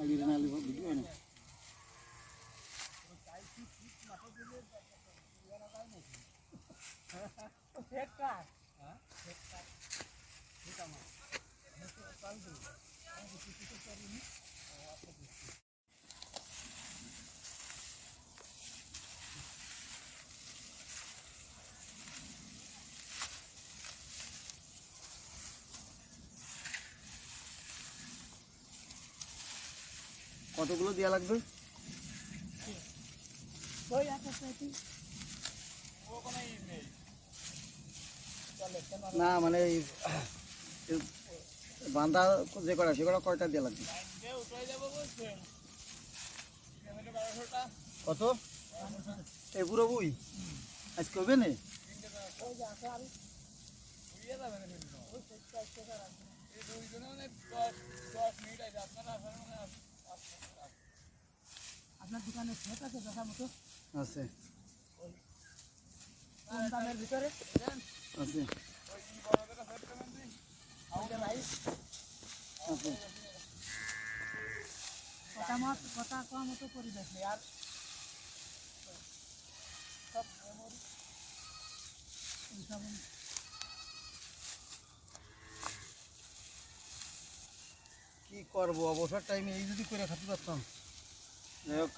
અડીરના લીધું ને fake car હા ફેક કાર কতগুলো দেওয়া লাগবে? না মানে বান্দা যে কটা সে কটা কয়টা দেওয়া লাগবে? কত? এই পুরো বই? আজকে হবে না যে আছে আর আপনার দোকানে সেট আছে দেখার মতো। আছে। কম দামের ভিতরে? আছে। ওইটা রাইস আছে। কথা মত কথা কম মতো পরিবেশ নেই আর। সব মেমোরি এইসব কি করব? অবসর টাইমে এই যদি করে খাতে পারতাম। যাই হোক